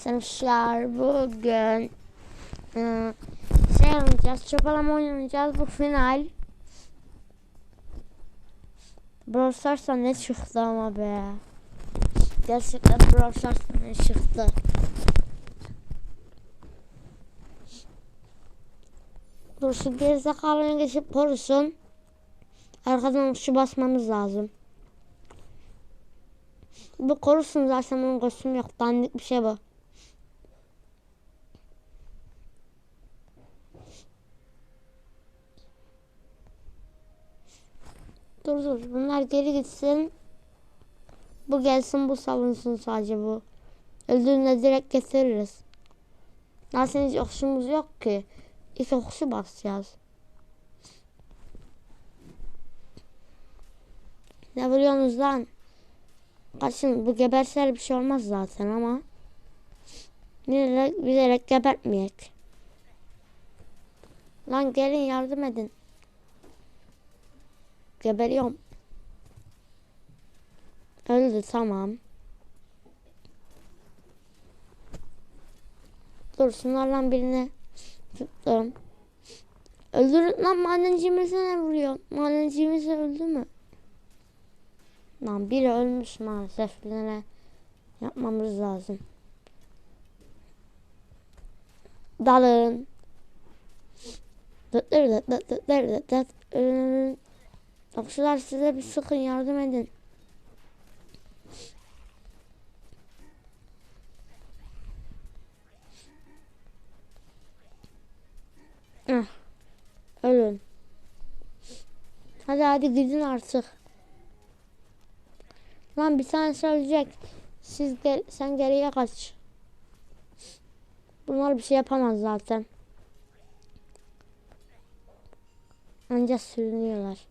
Arkadaşlar bugün ıı, şey oynayacağız. Çapalama oynayacağız. Bu final. Brawl Stars'ta ne çıktı ama be. Gerçekten Brawl Stars'ta ne çıktı. Dur şu gerizekalını geçip korusun. Arkadan şu basmamız lazım. Bu korusun zaten onun kostümü yok. Dandik bir şey bu. Dur dur. Bunlar geri gitsin. Bu gelsin bu savunsun sadece bu. Öldüğünde direkt getiririz. Zaten hiç okşumuz yok ki. İlk okşu basacağız. Ne vuruyorsunuz lan? Kaçın bu geberseler bir şey olmaz zaten ama. Bilerek, bilerek gebertmeyek. Lan gelin yardım edin. Geberiyorum. Öldü tamam. Dur şunlardan birini tuttum. Öldür lan madencimize ne vuruyor? Madencimiz öldü mü? Lan biri ölmüş maalesef. Birine yapmamız lazım. Dalın. Dıt dıt dıt dıt dıt dıt dıt. Okçular size bir sıkın yardım edin. Ah, ölün. Hadi hadi gidin artık. Lan bir tane söyleyecek. Siz gel, sen geriye kaç. Bunlar bir şey yapamaz zaten. Ancak sürünüyorlar.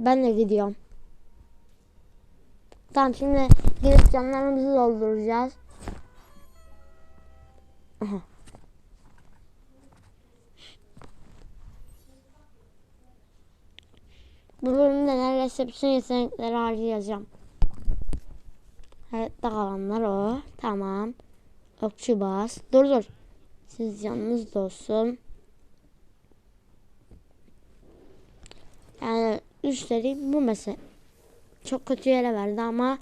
Ben de gidiyorum. Tamam şimdi gidip canlarımızı dolduracağız. Aha. Bu bölümde neredeyse bütün yetenekleri harcayacağım. Hayatta kalanlar o. Tamam. Okçu bas. Dur dur. Siz yanınızda olsun. Yani üstelik bu mesela çok kötü yere verdi ama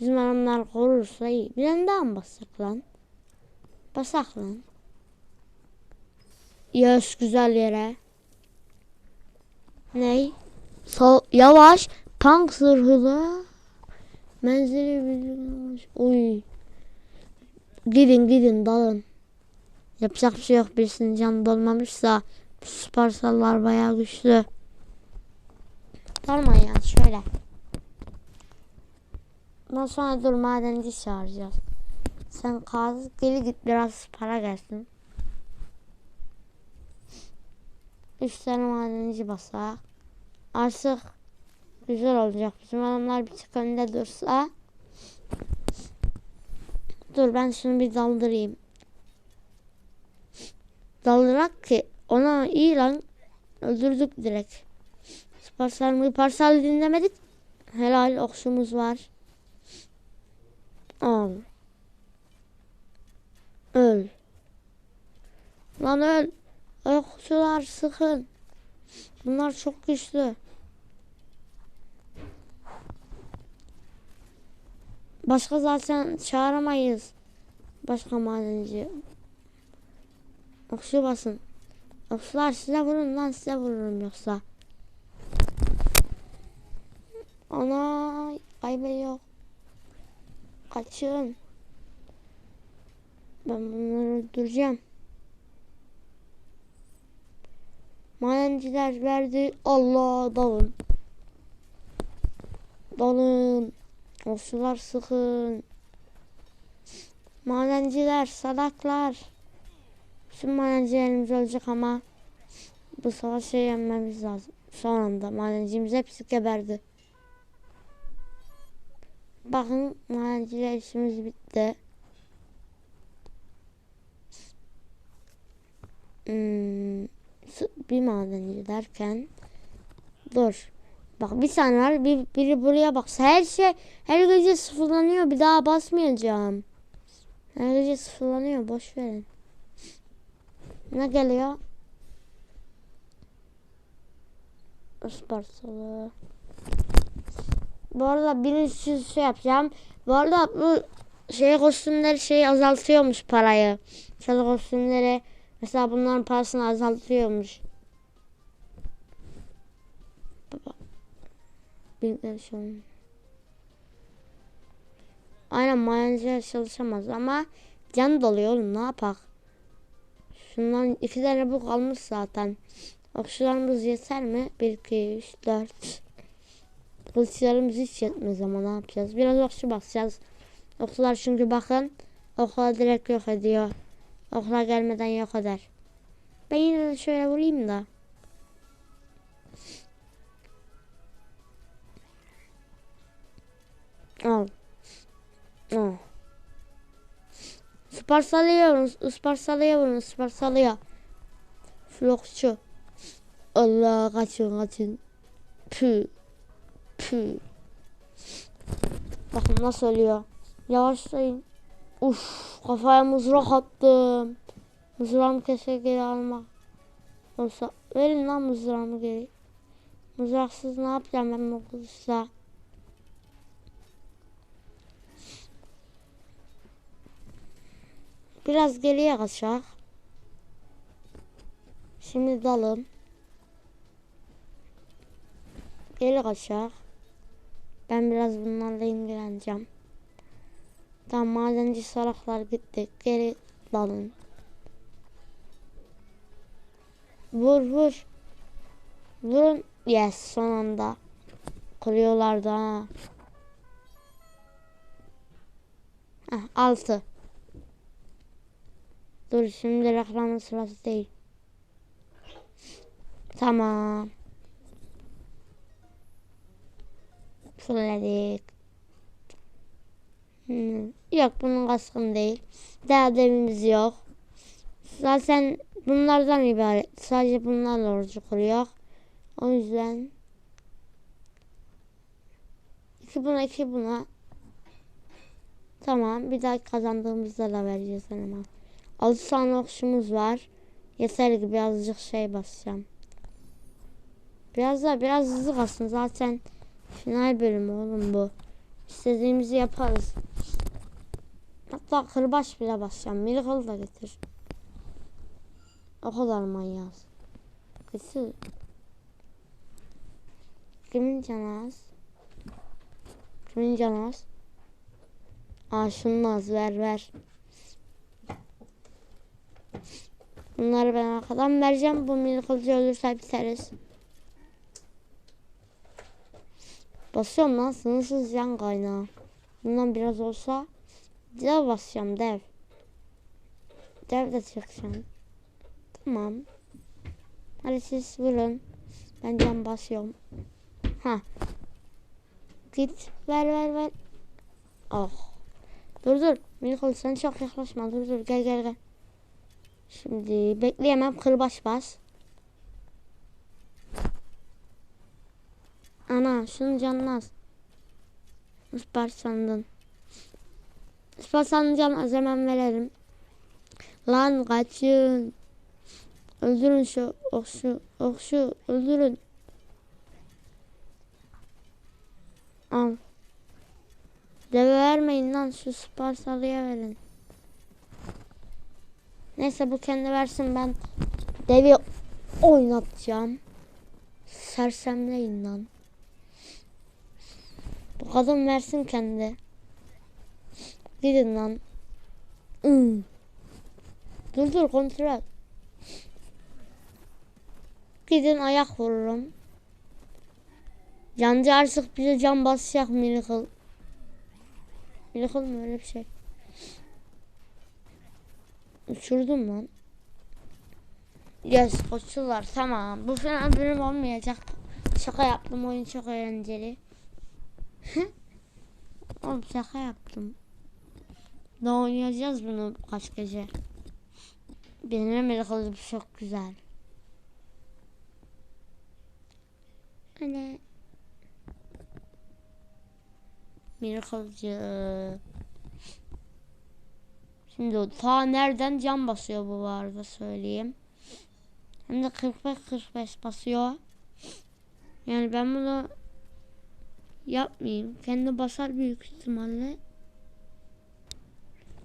bizim adamlar korursa iyi. Bir tane daha mı bassak lan? Basak lan. Yes güzel yere. Ney? Sol, yavaş. Tank zırhlı. Menzili bildirilmiş. Uy. Gidin gidin dalın. Yapacak bir şey yok. Birisinin canı dolmamışsa Sparsalılar bayağı güçlü. Dalma ya şöyle. Ondan sonra dur madenci çağıracağız. Sen kaz geri git biraz para gelsin. Üç tane madenci basak. Artık güzel olacak. Bizim adamlar bir tık önde dursa. Dur ben şunu bir daldırayım. Daldırak ki ona iyi lan. Öldürdük direkt. Parsal mı parsal dinlemedik. Helal okşumuz var. Al. Öl. Lan öl. Okçular sıkın. Bunlar çok güçlü. Başka zaten çağıramayız. Başka madenci. Okçu basın. Okçular size vurun lan size vururum yoksa. Ana kaybı yok. Kaçın. Ben bunları öldüreceğim. Madenciler verdi. Allah dalın. Dalın. Okçular sıkın. Madenciler, salaklar. Bütün madencilerimiz ölecek ama bu savaşı yenmemiz lazım. Son anda madencimiz hepsi geberdi. Bakın madenciler işimiz bitti. Hmm, bir madenci derken dur. Bak bir tane var. Bir, biri buraya bak. Her şey her gece sıfırlanıyor. Bir daha basmayacağım. Her gece sıfırlanıyor. Boş verin. Ne geliyor? Ispartalı. Bu arada birinci şey yapacağım. Bu arada bu şey kostümleri şey azaltıyormuş parayı. Çalı kostümleri mesela bunların parasını azaltıyormuş. Baba. Bilmiyorum şu an. Aynen mayancıya çalışamaz ama can doluyor oğlum ne yapak. Şundan iki tane bu kalmış zaten. Okçularımız yeter mi? 1, 2, 3, 4. Kılıçlarımız hiç yetmez ama ne yapacağız? Biraz okçu basacağız. Okçular çünkü bakın okula direkt yok ediyor. Okula gelmeden yok eder. Ben yine de şöyle vurayım da. Al. Al. Isparsalıya vurun, ısparsalıya vurun, ısparsalıya. Flokçu. Allah kaçın kaçın. Pü. Pü. Bakın nasıl ölüyor. Yavaşlayın. Uf kafaya mızrak attım. Mızrağımı keşke geri almak. Olsa verin lan mızrağımı geri. Mızraksız ne yapacağım ben bu kılıçla? Biraz geriye kaçak. Şimdi dalın. Geri kaçak. Ben biraz bunlarla ilgileneceğim. Tamam madenci salaklar gitti. Geri dalın. Vur vur. Vurun. Yes son anda. Kırıyorlardı ha. Heh, altı. Dur şimdi reklamın sırası değil. Tamam. Fulledik. Hmm. Yok bunun kaskın değil. Daha demimiz yok. Zaten bunlardan ibaret. Sadece bunlarla orucu kuruyor. O yüzden iki buna iki buna Tamam bir daha kazandığımızda da vereceğiz ama. 6 tane okşumuz var. Yeter ki birazcık şey basacağım. Biraz da biraz hızlı basın zaten final bölümü oğlum bu. İstediğimizi yaparız. Hatta kırbaç bile basacağım. Miracle da getir. O kadar manyağız. Getir. Kimin canı az? Kimin canı az? Aa şunun az ver ver. Bunları ben arkadan vereceğim. Bu miracle'cı ölürse biteriz. Basıyorum lan sınırsız can kaynağı. Bundan biraz olsa dev basacağım dev. Dev de çıkacağım. Tamam. Hadi siz vurun. Ben can basıyorum. Ha. Git ver ver ver. Oh. Dur dur. Miracle sen çok yaklaşma. Dur dur gel gel gel. Şimdi bekleyemem kırbaç bas. Ana şunun canını az. Isparsandın. Isparsanın canı az hemen verelim. Lan kaçın. Öldürün şu okşu okşu öldürün. Al. Deve vermeyin lan şu Sparsalı'ya verin. Neyse bu kendi versin ben devi oynatacağım. Sersemleyin lan. Kadın versin kendi. Gidin lan. Dur dur kontrol. Gidin ayak vururum. Cancı artık bize can basacak Miracle. Miracle mı öyle bir şey? Uçurdum lan. Yes koçular tamam. Bu final bölüm olmayacak. Şaka yaptım oyun çok eğlenceli. Oğlum şaka yaptım. Ne oynayacağız bunu kaç gece. Benim Miracle'ım çok güzel. Anne. Miracle'cı. Şimdi o ta nereden cam basıyor bu arada söyleyeyim. Hem de 45-45 basıyor. Yani ben bunu yapmayayım. Kendi basar büyük ihtimalle.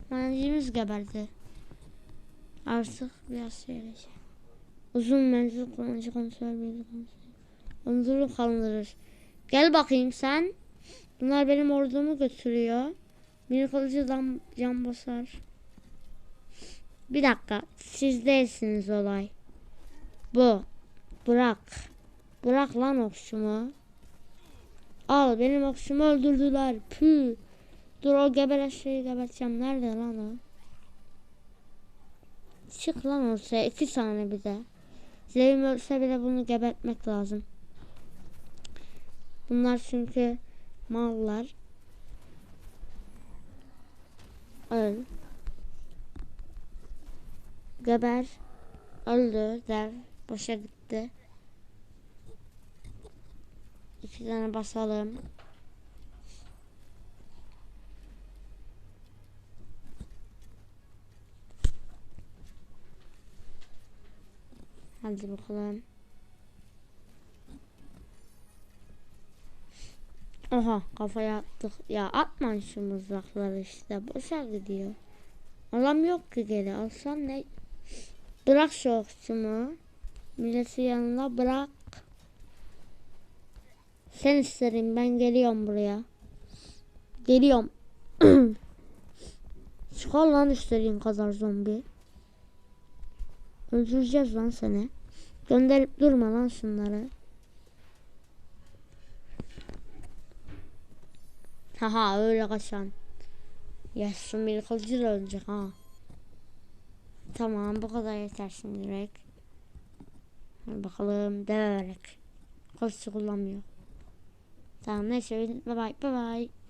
Mancımız geberdi. Artık biraz söyleyeceğim. Uzun menzil kullanıcı kontrol bilgi. Ömrünü kaldırır. Gel bakayım sen. Bunlar benim ordumu götürüyor. Bir kılıcı cam, cam basar. Bir dakika. Siz değilsiniz olay. Bu. Bırak. Bırak lan okşumu. Al benim okşumu öldürdüler. Pü. Dur o gebereşeyi geberteceğim. Nerede lan o? Çık lan ortaya. iki tane bir de. Zevim ölse bile bunu gebertmek lazım. Bunlar çünkü mallar. Öl. Geber. Öldü. Dev. Boşa gitti. İki tane basalım. Hadi bakalım. Oha kafaya attık. Ya atma şu mızrakları işte. Boşa gidiyor. Alam yok ki geri. Alsan ne? Bırak şu okçumu. Milleti yanına bırak. Sen isterim ben geliyorum buraya. Geliyorum. Çıkar lan istediğin kadar zombi. Öldüreceğiz lan seni. Gönderip durma lan şunları. Haha öyle kaçan. Ya şu miracle'cı da ölecek ha. Tamam bu kadar yeter şimdilik. Hadi bakalım devrek. Koşu kullanmıyor. Tamam neyse bye bye bye bye.